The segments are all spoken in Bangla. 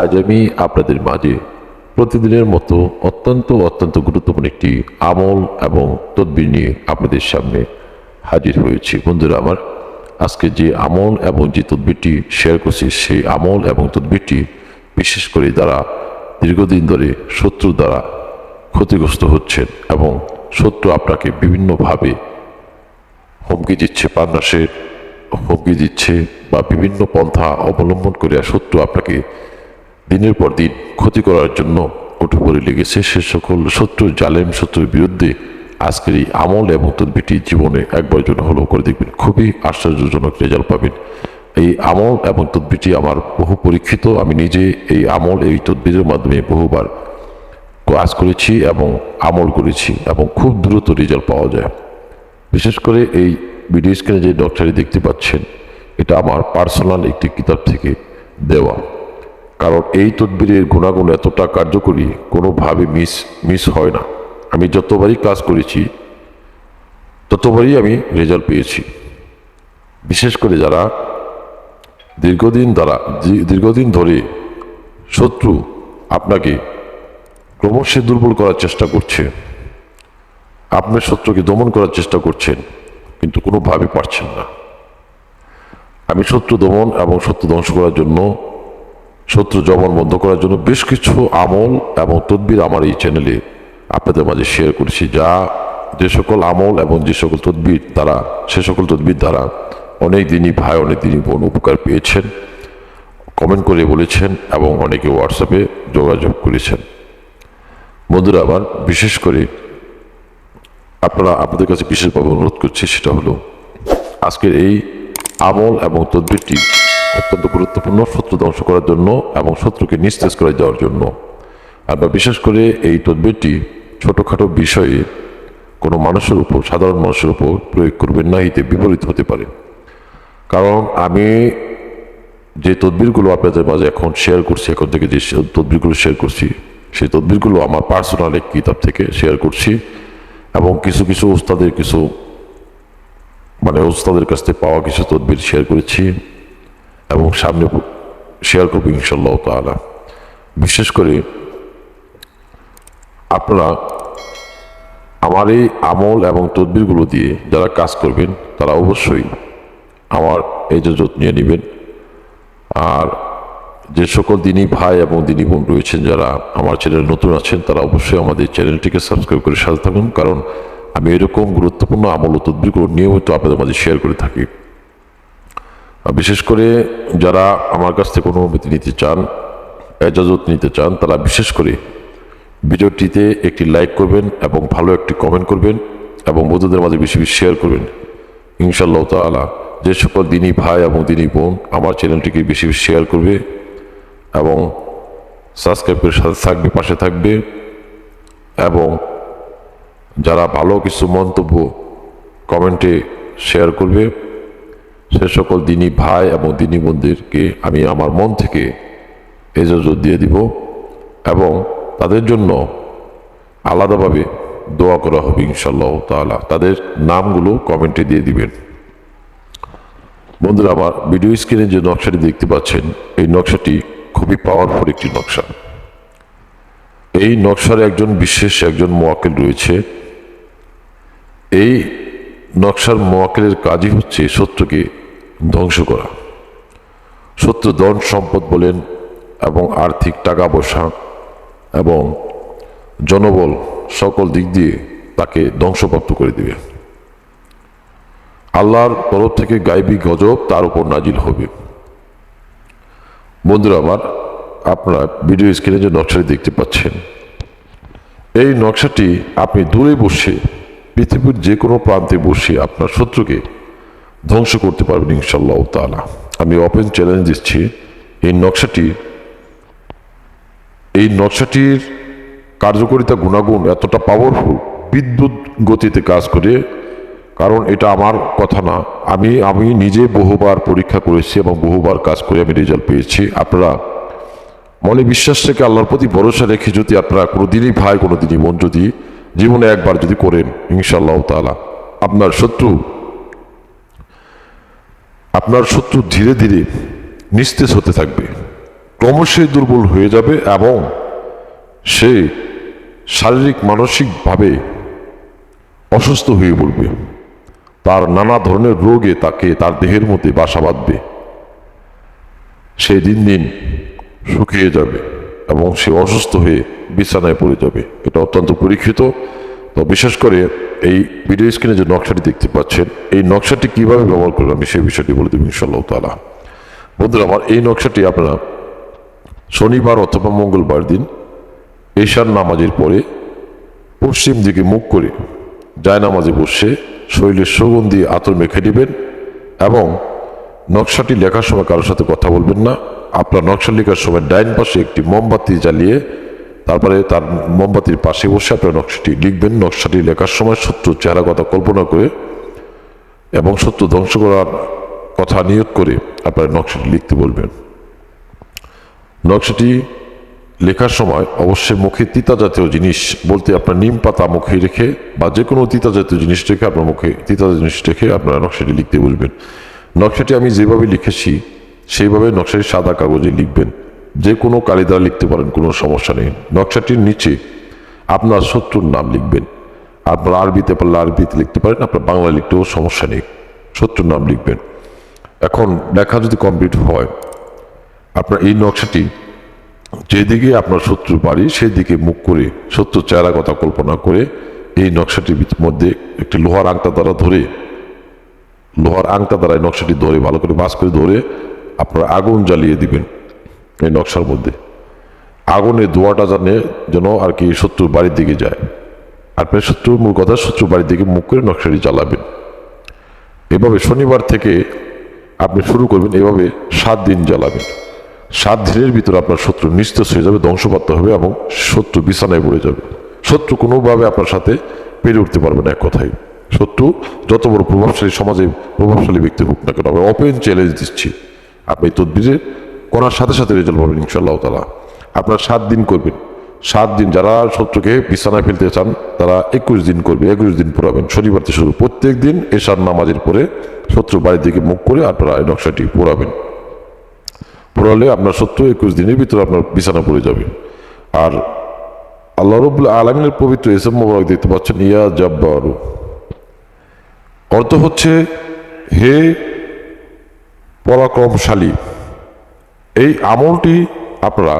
আজ আমি আপনাদের মাঝে প্রতিদিনের মতো অত্যন্ত অত্যন্ত গুরুত্বপূর্ণ একটি আমল এবং তদবির নিয়ে আপনাদের সামনে হাজির হয়েছি। বন্ধুরা আমার, আজকে যে আমল এবং যে তদবিরটি শেয়ার করছি, সেই আমল এবং তদবিরটি বিশেষ করে যারা দীর্ঘদিন ধরে শত্রু দ্বারা ক্ষতিগ্রস্ত হচ্ছেন এবং শত্রু আপনাকে বিভিন্নভাবে হুমকি দিচ্ছে প্রাণনাশের হুমকি দিচ্ছে বা বিভিন্ন পন্থা অবলম্বন করে শত্রু আপনাকে দিনের পর দিন ক্ষতি করার জন্য উঠে পড়ে লেগেছে সে সকল শত্রু জালেম শত্রুর বিরুদ্ধে। আজকের এই আমল এবং তদবিটি জীবনে একবার জন্য হলো করে দেখবেন। খুবই আশ্চর্যজনক রেজাল্ট পাবেন। এই আমল এবং তদবিটি আমার বহু পরীক্ষিত। আমি নিজে এই আমল, এই তদবিরের মাধ্যমে বহুবার কাজ করেছি এবং আমল করেছি এবং খুব দ্রুত রেজাল্ট পাওয়া যায়। বিশেষ করে এই ভিডিও স্ক্রিনে যে ডক্টরি দেখতে পাচ্ছেন, এটা আমার পার্সোনাল একটি কিতাব থেকে দেওয়া। কারণ এই তদবিরের গুণাগুণ এতটা কার্যকরী, কোনোভাবে মিস মিস হয় না। আমি যতবারই কাজ করেছি, ততবারই আমি রেজাল্ট পেয়েছি। বিশেষ করে যারা দীর্ঘদিন দ্বারা দীর্ঘদিন ধরে শত্রু আপনাকে ক্রমশ দুর্বল করার চেষ্টা করছে, আপনার শত্রুকে দমন করার চেষ্টা করছেন, কিন্তু কোনোভাবে পারছেন না। আমি শত্রু দমন এবং শত্রু ধ্বংস করার জন্য শত্রু জবন বন্ধ করার জন্য বেশ কিছু আমল এবং তদবির আমার এই চ্যানেলে আপনাদের মাঝে শেয়ার করেছি, যা যে সকল আমল এবং যে সকল তদবির দ্বারা, সে সকল তদবির দ্বারা অনেক দিনই ভাই, অনেক দিনই বোন উপকার পেয়েছেন কমেন্ট করে বলেছেন এবং অনেকে হোয়াটসঅ্যাপে যোগাযোগ করেছেন। বন্ধুরা, আবার বিশেষ করে আপনারা, আপনাদের কাছে বিশেষভাবে অনুরোধ করছি, সেটা হলো আজকের এই আমল এবং তদবিরটি অত্যন্ত গুরুত্বপূর্ণ, শত্রু ধ্বংস করার জন্য এবং শত্রুকে নিস্তেজ করে দেওয়ার জন্য। আমরা বিশেষ করে এই তদবিরটি ছোটোখাটো বিষয়ে কোনো মানুষের উপর, সাধারণ মানুষের উপর প্রয়োগ করবেন না, এতে বিপরীত হতে পারে। কারণ আমি যে তদবিরগুলো আপনাদের মাঝে এখন শেয়ার করছি, এখন থেকে যে তদবিরগুলো শেয়ার করছি, সেই তদবিরগুলো আমার পার্সোনাল এক কিতাব থেকে শেয়ার করছি এবং কিছু কিছু ওস্তাদের কিছু মানে ওস্তাদের কাছ থেকে পাওয়া কিছু তদবির শেয়ার করেছি। এবং সামনে শেয়ার করব ইনশাল্লাহ তালা বিশেষ করে আপনারা আমার এই আমল এবং তদবিরগুলো দিয়ে যারা কাজ করবেন, তারা অবশ্যই আমার এই যে যত্ন নিয়ে নেবেন। আর যে সকল দিনী ভাই এবং দিনী বোন রয়েছেন যারা আমার চ্যানেল নতুন আছেন, তারা অবশ্যই আমাদের চ্যানেলটিকে সাবস্ক্রাইব করে সাথে থাকুন। কারণ আমি এরকম গুরুত্বপূর্ণ আমল ও তদবিরগুলো নিয়মিত আপনাদের মাঝে শেয়ার করে থাকি। বিশেষ করে যারা আমার কাছ থেকে অনুমতি নিতে চান, এজাজত নিতে চান, তারা বিশেষ করে ভিডিওটিতে একটি লাইক করবেন এবং ভালো একটি কমেন্ট করবেন এবং বন্ধুদের মাঝে বেশি বেশি শেয়ার করবেন। ইনশাল্লাহ তালা যে সকল দিনী ভাই এবং দিনী বোন আমার চ্যানেলটিকে বেশি বেশি শেয়ার করবে এবং সাবস্ক্রাইব করে সাথে থাকবে, পাশে থাকবে এবং যারা ভালো কিছু মন্তব্য কমেন্টে শেয়ার করবে সে সকল দিনী ভাই এবং দিনী বোনদেরকে আমি আমার মন থেকে এজাজত দিয়ে দিব এবং তাদের জন্য আলাদাভাবে দোয়া করা হবে ইনশাল্লাহ তাআলা। তাদের নামগুলো কমেন্টে দিয়ে দিবেন। বন্ধুরা, আমার ভিডিও স্ক্রিনে যে নকশাটি দেখতে পাচ্ছেন, এই নকশাটি খুবই পাওয়ারফুল একটি নকশা। এই নকশার একজন বিশেষ একজন মোয়াক্কেল রয়েছে। এই নকশার মোয়াকেলের কাজই হচ্ছে শত্রুকে ধ্বংস করা। শত্রু ধন সম্পদ বলেন এবং আর্থিক টাকা পয়সা এবং জনবল সকল দিক দিয়ে তাকে ধ্বংসপ্রাপ্ত করে দিবে। আল্লাহর তরফ থেকে গাইবী গজব তার উপর নাজিল হবে। বন্ধুরা আমার, আপনারা ভিডিও স্ক্রিনে যে নকশাটি দেখতে পাচ্ছেন, এই নকশাটি আপনি দূরে বসে, পৃথিবীর যে কোনো প্রান্তে বসে আপনার শত্রুকে ধ্বংস করতে পারবেন ইনশাল্লাহ তালা আমি ওপেন চ্যালেঞ্জ দিচ্ছি, এই নকশাটি, এই নকশাটির কার্যকারিতা গুণাগুণ এতটা পাওয়ারফুল বিদ্যুৎ গতিতে কাজ করে, কারণ এটা আমার কথা না। আমি আমি নিজে বহুবার পরীক্ষা করেছি এবং বহুবার কাজ করে আমি রেজাল্ট পেয়েছি। আপনারা মনে বিশ্বাস থেকে আল্লাহর প্রতি ভরসা রেখে যদি আপনারা কোনোদিনই ভাই, কোনোদিনই মন যদি জীবনে একবার যদি করেন, ইনশাআল্লাহ তাআলা, আপনার শত্রু আপনার শত্রু ধীরে ধীরে নিস্তেজ হতে থাকবে। ক্রমশই দুর্বল হয়ে যাবে এবং সে শারীরিক, মানসিকভাবে অসুস্থ হয়ে পড়বে। তার নানা ধরনের রোগে তাকে তার দেহের মধ্যে বাসা বাঁধবে। সে দিন দিন শুকিয়ে যাবে এবং সে অসুস্থ হয়ে বিছানায় পড়ে যাবে। এটা অত্যন্ত পরীক্ষিত। তো বিশেষ করে এই ভিডিও স্ক্রিনে যে নকশাটি দেখতে পাচ্ছেন, এই নকশাটি কীভাবে ব্যবহার করবেন আমি সেই বিষয়টি বলে দেবো ইনশাল্লাহ তালা বন্ধুরা, আমার এই নকশাটি আপনারা শনিবার অথবা মঙ্গলবার দিন এশার নামাজের পরে পশ্চিম দিকে মুখ করে জায়নামাজে বসে শরীরের সুগন্ধি আতর মেখে নেবেন এবং নকশাটি লেখার সময় কারোর সাথে কথা বলবেন না। আপনার নকশা লেখার সময় ডাইন পাশে একটি মোমবাতি জ্বালিয়ে তারপরে তার মোমবাতির পাশে বসে আপনার নকশাটি লিখবেন। নকশাটি লেখার সময় শত্রু চেহারা কথা কল্পনা করে এবং শত্রু ধ্বংস করার কথা নিয়োগ করে আপনার নকশাটি লিখতে বলবেন। নকশাটি লেখার সময় অবশ্যই মুখে তিতা জাতীয় জিনিস বলতে আপনার নিম পাতা মুখে রেখে বা যে কোনো তিতা জাতীয় জিনিস রেখে আপনার মুখে তিতা জিনিস রেখে আপনারা নকশাটি লিখতে বলবেন। নকশাটি আমি যেভাবে লিখেছি, সেইভাবে নকশাটি সাদা কাগজে লিখবেন। যে কোনো কালি দ্বারা লিখতে পারেন, কোনো সমস্যা নেই। নকশাটির নিচে আপনার শত্রুর নাম লিখবেন। আপনার আরবিতে পারলে আরবিতে লিখতে পারেন, আপনার বাংলা লিখতেও সমস্যা নেই। শত্রুর নাম লিখবেন। এখন লেখা যদি কমপ্লিট হয়, আপনার এই নকশাটি যেদিকে আপনার শত্রুর বাড়ি সেই দিকে মুখ করে শত্রুর চেহারা কথা কল্পনা করে এই নকশাটির মধ্যে একটি লোহার আংটা দ্বারা ধরে, লোহার আংটা দ্বারা নকশাটি ধরে, ভালো করে বাস করে ধরে আপনার আগুন জ্বালিয়ে দিবেন। এই নকশার মধ্যে। আগুনের ধোঁয়াটা জানে যেন আর কি শত্রুর বাড়ির দিকে যায়। আর আপনার শত্রুর মূল কথা, শত্রুর বাড়ির দিকে মুখ করে নকশাটি জ্বালাবেন এভাবে শনিবার থেকে আপনি শুরু করবেন, এভাবে সাত দিন জ্বালাবেন। সাত দিনের ভিতরে আপনার শত্রু নিস্তেজ হয়ে যাবে, ধ্বংসপ্রাপ্ত হবে এবং শত্রু বিছানায় পড়ে যাবে। শত্রু কোনোভাবে আপনার সাথে পেরে উঠতে পারবে না এক কথায়। শত্রু যত বড় প্রভাবশালী সমাজে প্রভাবশালী ব্যক্তি হোক না কেন, আমরা ওপেন চ্যালেঞ্জ দিচ্ছি। আপনি তদবিরে করার সাথে সাথে রেজাল্ট পাবেন ইনশাল্লাহ তালা আপনার সাত দিন করবেন। সাত দিন যারা শত্রুকে বিছানায় ফেলতে চান, তারা একুশ দিন করবে, একুশ দিন পড়াবেন শনিবার থেকে শুরু, প্রত্যেক দিন এশার নামাজের পরে শত্রু বাড়ির দিকে মুখ করে আপনারা এই নকশাটি পড়াবেন পড়ালে আপনার শত্রু একুশ দিনের ভিতরে আপনার বিছানা পড়ে যাবে। আর আল্লাহ রবুল্লা আলমিনের পবিত্র এসব মোবারক দেখতে পাচ্ছেন, ইয়া জব্বারু। অর্থ হচ্ছে, হে পরাক্রমশালী এই আমলটি আপনারা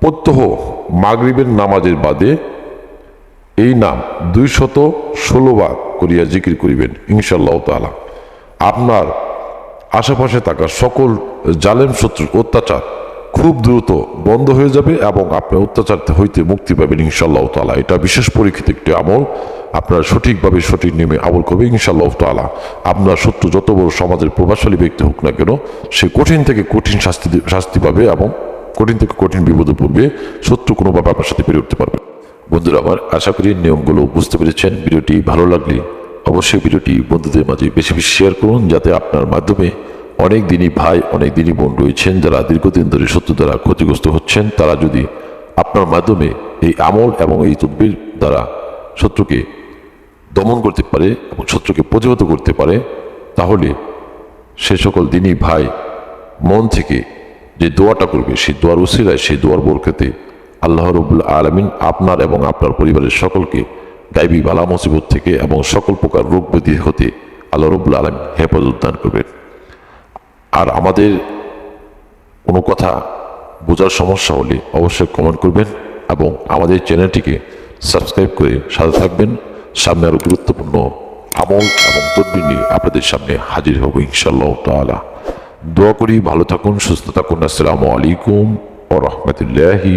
প্রত্যহ মাগরিবের নামাজের বাদে এই নাম দুইশত ষোলো বার করিয়া জিকির করিবেন ইনশাল্লাহ তালা আপনার আশেপাশে থাকা সকল জালেম শত্রুর অত্যাচার খুব দ্রুত বন্ধ হয়ে যাবে এবং আপনি অত্যাচার হইতে মুক্তি পাবেন ইনশাল্লাহ তালা এটা বিশেষ পরীক্ষিত একটি আমল। আপনার সঠিকভাবে সঠিক নিয়মে আমল করবে ইনশাল্লাহ তালা আপনার শত্রু যত বড় সমাজের প্রভাবশালী ব্যক্তি হোক না কেন, সে কঠিন থেকে কঠিন শাস্তি শাস্তি পাবে এবং কঠিন থেকে কঠিন বিপদে পড়বে। শত্রু কোনোভাবে আপনার সাথে পেরে উঠতে পারবে বন্ধুরা, আমার আশা করি নিয়মগুলো বুঝতে পেরেছেন। ভিডিওটি ভালো লাগলে অবশ্যই ভিডিওটি বন্ধুদের মাঝে বেশি বেশি শেয়ার করুন, যাতে আপনার মাধ্যমে অনেক দিনই ভাই, অনেক দিনই বোন রয়েছেন, যারা দীর্ঘদিন ধরে শত্রু দ্বারা ক্ষতিগ্রস্ত হচ্ছেন, তারা যদি আপনার মাধ্যমে এই আমল এবং এই তদবির দ্বারা শত্রুকে দমন করতে পারে এবং শত্রুকে প্রতিহত করতে পারে, তাহলে সে সকল দিনই ভাই মন থেকে যে দোয়াটা করবে, সেই দোয়ার উসিলায়, সেই দোয়ার বরকতে আল্লাহ রবুল্লা আলমিন আপনার এবং আপনার পরিবারের সকলকে গাইবী বালা মুসিবত থেকে এবং সকল প্রকার রোগ ব্যাধি হতে আল্লাহ রবুল্লা আলমিন হেফাজত দান করবেন। আর আমাদের কোনো কথা বোঝার সমস্যা হলে অবশ্যই কমেন্ট করবেন এবং আমাদের চ্যানেলটিকে সাবস্ক্রাইব করে সাথে থাকবেন। সামনে আরও গুরুত্বপূর্ণ আমল এবং তদ্বির নিয়ে আপনাদের সামনে হাজির হব ইনশাল্লাহ তালা দোয়া করি, ভালো থাকুন, সুস্থ থাকুন। আসসালামু আলাইকুম ও রহমতুল্লাহি